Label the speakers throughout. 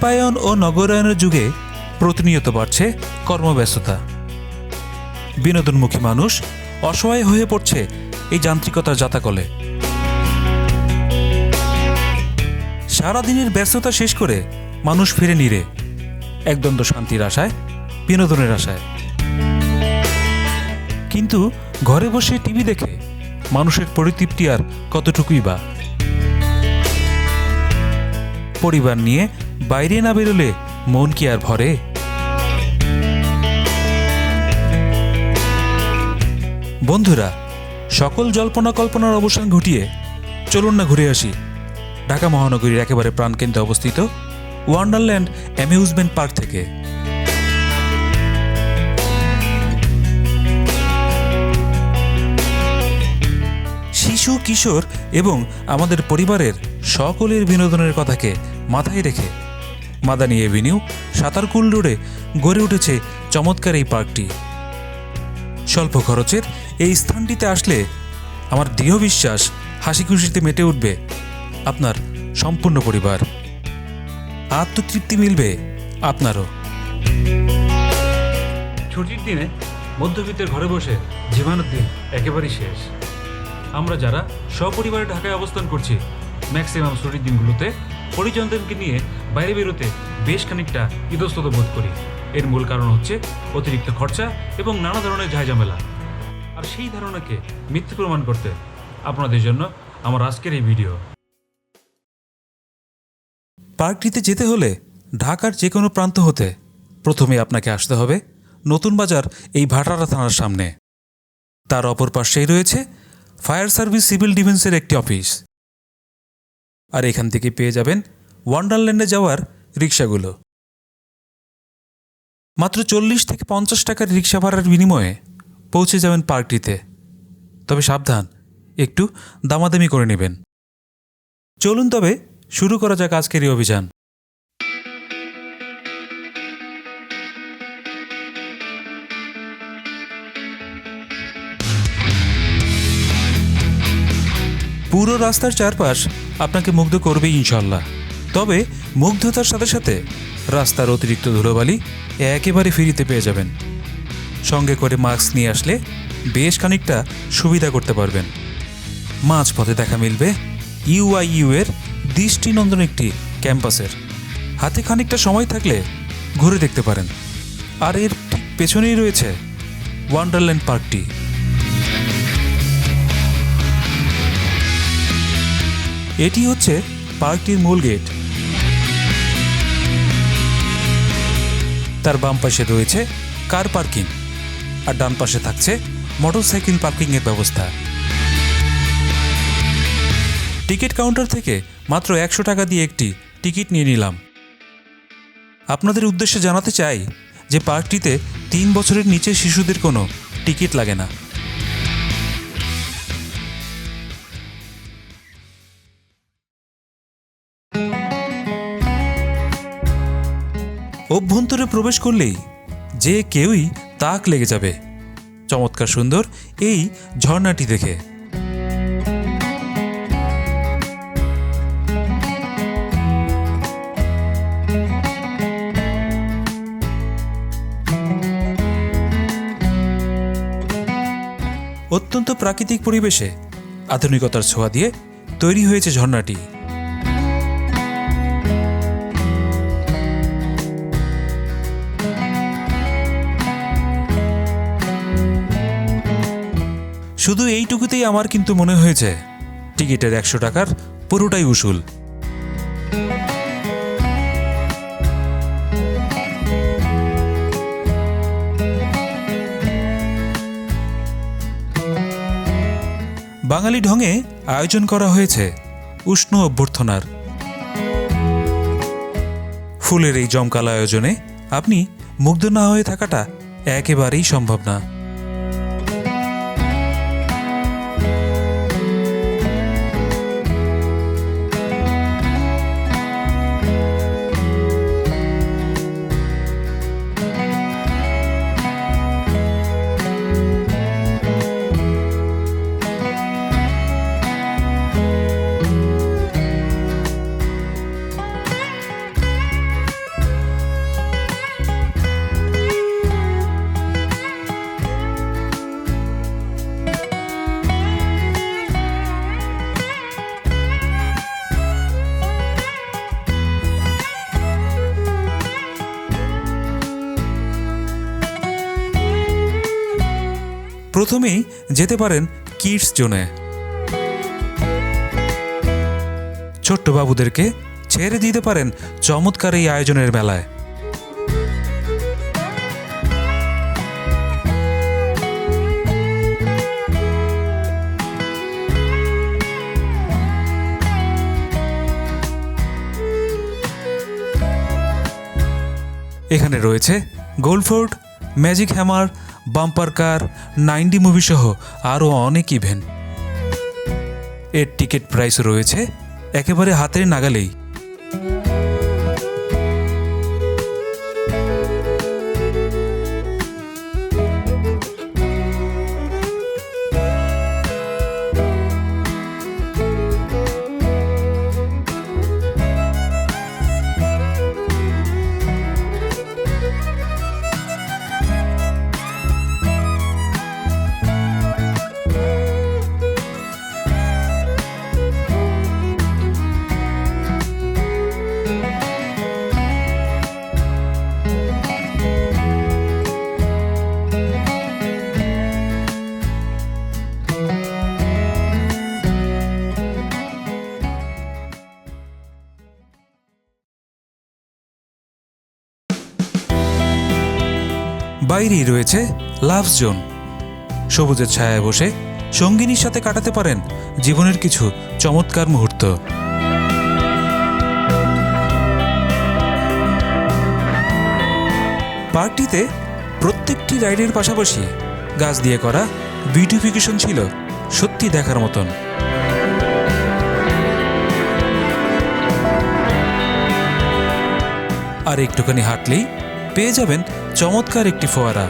Speaker 1: শিল্পায়ন ও নগরায়নের যুগে প্রতিনিয়ত বাড়ছে কর্মব্যস্ততা। বিনোদনমুখী মানুষ অসহায় হয়ে পড়ছে এই যান্ত্রিকতার জাতাকলে। সারাদিনের ব্যস্ততা শেষ করে মানুষ ফিরে নিরে একদণ্ড শান্তির আশায়, বিনোদনের আশায়। কিন্তু ঘরে বসে টিভি দেখে মানুষের পরিতৃপ্তি আর কতটুকুই বা? পরিবার নিয়ে বাইরে না বেরোলে মন কি আর ভরে? বন্ধুরা, সকল জল্পনা কল্পনার অবসান ঘটিয়ে চলুন না ঘুরে আসি। ঢাকা মহানগরীর একেবারে প্রাণকেন্দ্রে অবস্থিত ওয়ান্ডারল্যান্ড অ্যামিউজমেন্ট পার্ক থেকে। শিশু, কিশোর এবং আমাদের পরিবারের সকলের বিনোদনের কথাকে মাথায় রেখে মাদানী এভিনিউ, সাঁতারকুল রোডে গড়ে উঠেছে চমৎকার এই পার্কটি। স্বল্প খরচের এই স্থানটিতে আসলে আমার দৃঢ় বিশ্বাস হাসি খুশিতে মেতে উঠবে আপনার সম্পূর্ণ পরিবার। আত্মতৃপ্তি মিলবে আপনারও। ছুটির দিনে মধ্যবিত্তের ঘরে বসে জীবাণুর দিন একেবারেই শেষ। আমরা যারা সপরিবারে ঢাকায় অবস্থান করছি ম্যাক্সিমাম ছুটির দিনগুলোতে পরিজনদেরকে নিয়ে বাইরে বেরোতে বেশ খানিকটা ইতস্তত বোধ করি। এর মূল কারণ হচ্ছে অতিরিক্ত খরচা এবং নানা ধরনের ঝাইঝামেলা আর সেই ধারণাকে মিথ্যে প্রমাণ করতে আপনাদের জন্য আমার আজকের এই ভিডিও। পার্কটিতে যেতে হলে ঢাকার যে কোনো প্রান্ত হতে প্রথমে আপনাকে আসতে হবে নতুন বাজার এই ভাটারা থানার সামনে। তার অপর পাশেই রয়েছে ফায়ার সার্ভিস সিভিল ডিফেন্সের একটি অফিস। আর এখান থেকে পেয়ে যাবেন ওয়ান্ডারল্যান্ডে যাওয়ার রিক্সাগুলো মাত্র চল্লিশ থেকে পঞ্চাশ টাকার রিক্সা ভাড়ার বিনিময়ে পৌঁছে যাবেন পার্কটিতে। তবে সাবধান, একটু দামাদামি করে নেবেন। চলুন তবে শুরু করা যাক আজকের এই অভিযান। পুরো রাস্তার চারপাশ আপনাকে মুগ্ধ করবেই ইনশাল্লাহ। তবে মুগ্ধতার সাথে সাথে রাস্তার অতিরিক্ত ধুলোবালি একেবারে ফিরিতে পেয়ে যাবেন। সঙ্গে করে মাস্ক নিয়ে আসলে বেশ খানিকটা সুবিধা করতে পারবেন। মাঝপথে দেখা মিলবে ইউআইইউ এর দৃষ্টিনন্দন একটি ক্যাম্পাসের। হাতে খানিকটা সময় থাকলে ঘুরে দেখতে পারেন। আর এর ঠিক পেছনেই রয়েছে ওয়ান্ডারল্যান্ড পার্কটি। এটি হচ্ছে পার্কটির মূল গেট। তার বাম পাশে রয়েছে কার পার্কিং? আর ডান পাশে থাকছে মোটরসাইকেল পার্কিংয়ের ব্যবস্থা। টিকিট কাউন্টার থেকে মাত্র একশো টাকা দিয়ে একটি টিকিট নিয়ে নিলাম। আপনাদের উদ্দেশ্যে জানাতে চাই যে পার্কটিতে তিন বছরের নিচে শিশুদের কোনো টিকিট লাগে না। অভ্যন্তরে প্রবেশ করলেই যে কেউই তাক লেগে যাবে। চমৎকার সুন্দর এই ঝর্ণাটি দেখে। অত্যন্ত প্রাকৃতিক পরিবেশে আধুনিকতার ছোঁয়া দিয়ে তৈরি হয়েছে ঝর্ণাটি। শুধু এইটুকুতেই আমার কিন্তু মনে হয়েছে, টিকিটের একশো টাকার পুরোটাই উসুল। বাঙালি ঢঙে আয়োজন করা হয়েছে উষ্ণ অভ্যর্থনার। ফুলের এই জমকাল আয়োজনে আপনি মুগ্ধ না হয়ে থাকাটা একেবারেই সম্ভব না। প্রথমেই যেতে পারেন কিডস জোনে। ছোট্ট বাবুদেরকে ছেড়ে দিতে পারেন চমৎকার এই আয়োজনের মেলায়। এখানে রয়েছে Goldford magic hammer bumper car nine D movie সহ আরও অনেক ইভেন্ট এর টিকিট প্রাইস রয়েছে একেবারে হাতের নাগালেই। বাইরেই রয়েছে লাভ জোন। সবুজের ছায়ায় বসে সঙ্গিনীর সাথে কাটাতে পারেন জীবনের কিছু চমৎকার মুহূর্ত। পার্কটিতে প্রত্যেকটি রাইডের পাশাপাশি গাছ দিয়ে করা বিউটিফিকেশন ছিল সত্যি দেখার মতন। আর একটুখানি হাঁটলেই পেয়ে যাবেন চমৎকার একটি ফোয়ারা।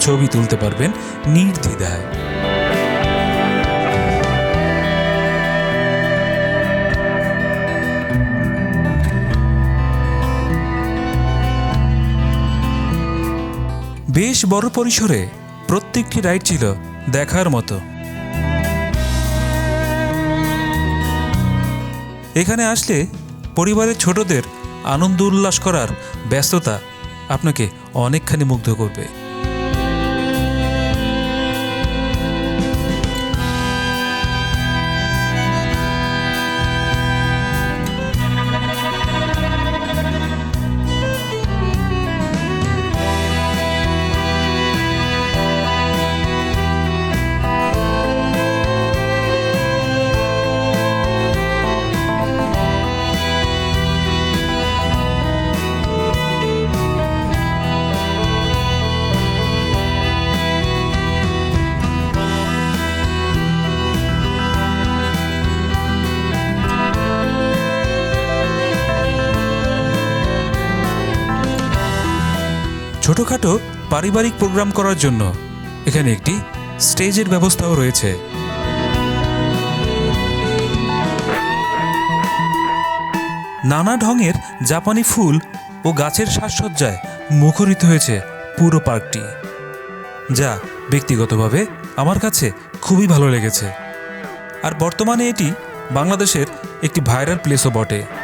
Speaker 1: ছবি তুলতে পারবেন নির্দ্বিধায়। বেশ বড় পরিসরে প্রত্যেকটি রাইড ছিল দেখার মতো। এখানে আসলে পরিবারের ছোটদের আনন্দ উল্লাস করার ব্যস্ততা আপনাকে অনেকখানি মুগ্ধ করবে। ছোটখাটো পারিবারিক প্রোগ্রাম করার জন্য এখানে একটি স্টেজের ব্যবস্থাও রয়েছে। নানা ঢঙের জাপানি ফুল ও গাছের সাজসজ্জায় মুখরিত হয়েছে পুরো পার্কটি। যা ব্যক্তিগতভাবে আমার কাছে খুবই ভালো লেগেছে। আর বর্তমানে এটি বাংলাদেশের একটি ভাইরাল প্লেসও বটে।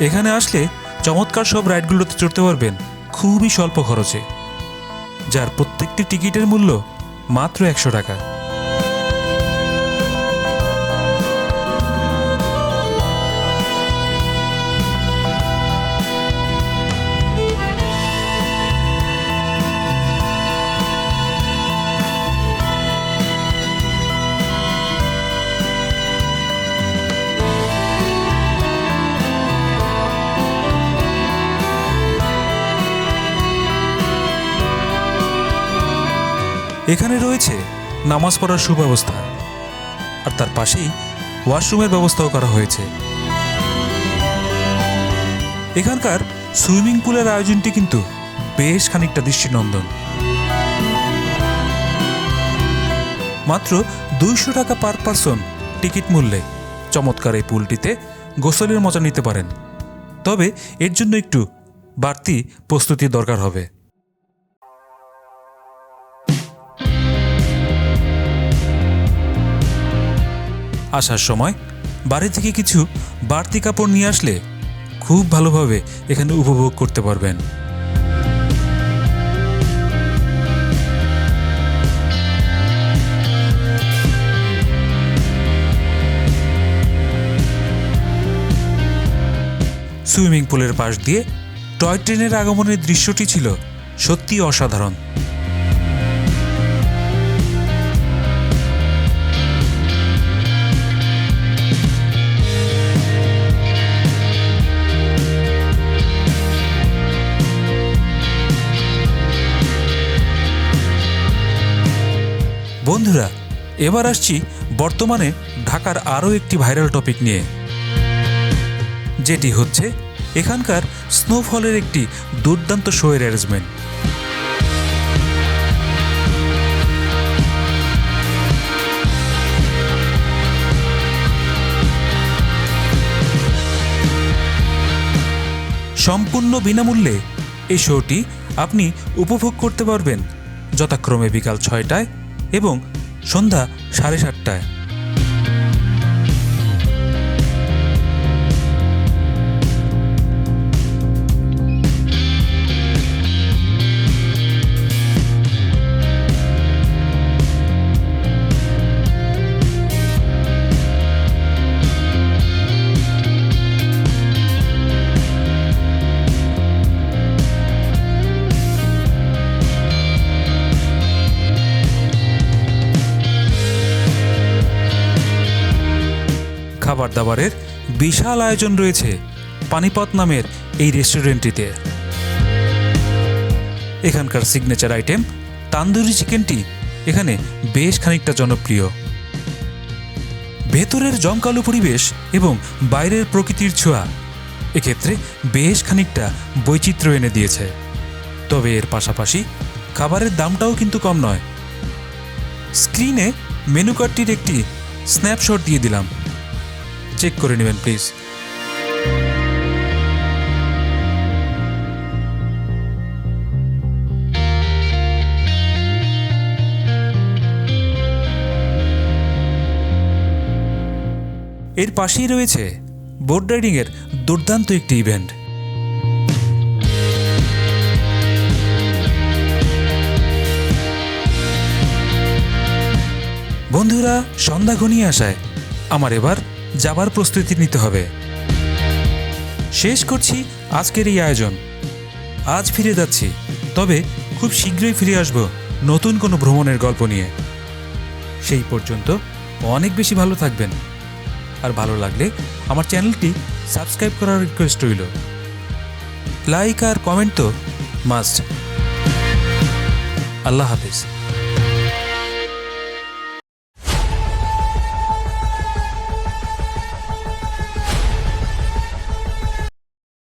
Speaker 1: এখানে আসলে চমৎকার সব রাইডগুলোতে চড়তে পারবেন, খুবই স্বল্প খরচে, যার প্রত্যেকটি টিকিটের মূল্য মাত্র একশো টাকা। এখানে রয়েছে নামাজ পড়ার সুব্যবস্থা। আর তার পাশেই ওয়াশরুমের ব্যবস্থাও করা হয়েছে। এখানকার সুইমিং পুলের আয়োজনটি কিন্তু বেশ খানিকটা দৃষ্টিনন্দন। মাত্র দুইশো টাকা পার পারসন টিকিট মূল্যে চমৎকার এই পুলটিতে গোসলের মজা নিতে পারেন। তবে এর জন্য একটু বাড়তি প্রস্তুতি দরকার হবে। আসার সময় বাড়ি থেকে কিছু বাড়তি কাপড় নিয়ে আসলে খুব ভালোভাবে এখানে উপভোগ করতে পারবেন। সুইমিং পুলের পাশ দিয়ে টয় ট্রেনের আগমনের দৃশ্যটি ছিল সত্যি অসাধারণ। বন্ধুরা, এবার আসছি বর্তমানে ঢাকার আরও একটি ভাইরাল টপিক নিয়ে। যেটি হচ্ছে এখানকার স্নোফলের একটি দুর্দান্ত শোয়ের অ্যারেঞ্জমেন্ট সম্পূর্ণ বিনামূল্যে এই শোটি আপনি উপভোগ করতে পারবেন যথাক্রমে বিকাল ছয়টায় এবং সন্ধ্যা সাড়ে সাতটায়। খাবার দাবারের বিশাল আয়োজন রয়েছে পানিপথ নামের এই রেস্টুরেন্টটিতে। এখানকার সিগনেচার আইটেম তান্দুরি চিকেনটি এখানে বেশ খানিকটা জনপ্রিয়। ভেতরের জমকালো পরিবেশ এবং বাইরের প্রকৃতির ছোঁয়া এক্ষেত্রে বেশ খানিকটা বৈচিত্র্য এনে দিয়েছে। তবে এর পাশাপাশি খাবারের দামটাও কিন্তু কম নয়। স্ক্রিনে মেনু কার্ডটির একটি স্ন্যাপশট দিয়ে দিলাম। চেক করে নেবেন প্লিজ এর পাশেই রয়েছে বোট রাইডিংয়ের দুর্দান্ত একটি ইভেন্ট। বন্ধুরা, সন্ধ্যা ঘনিয়ে আসায়। আমার এবার যাবার প্রস্তুতি নিতে হবে। শেষ করছি আজকের এই আয়োজন। আজ ফিরে যাচ্ছি, তবে খুব শীঘ্রই ফিরে আসব নতুন কোনো ভ্রমণের গল্প নিয়ে। সেই পর্যন্ত অনেক বেশি ভালো থাকবেন। আর ভালো লাগলে আমার চ্যানেলটি সাবস্ক্রাইব করার রিকোয়েস্ট রইল। লাইক আর কমেন্ট তো মাস্ট। আল্লাহ হাফিজ।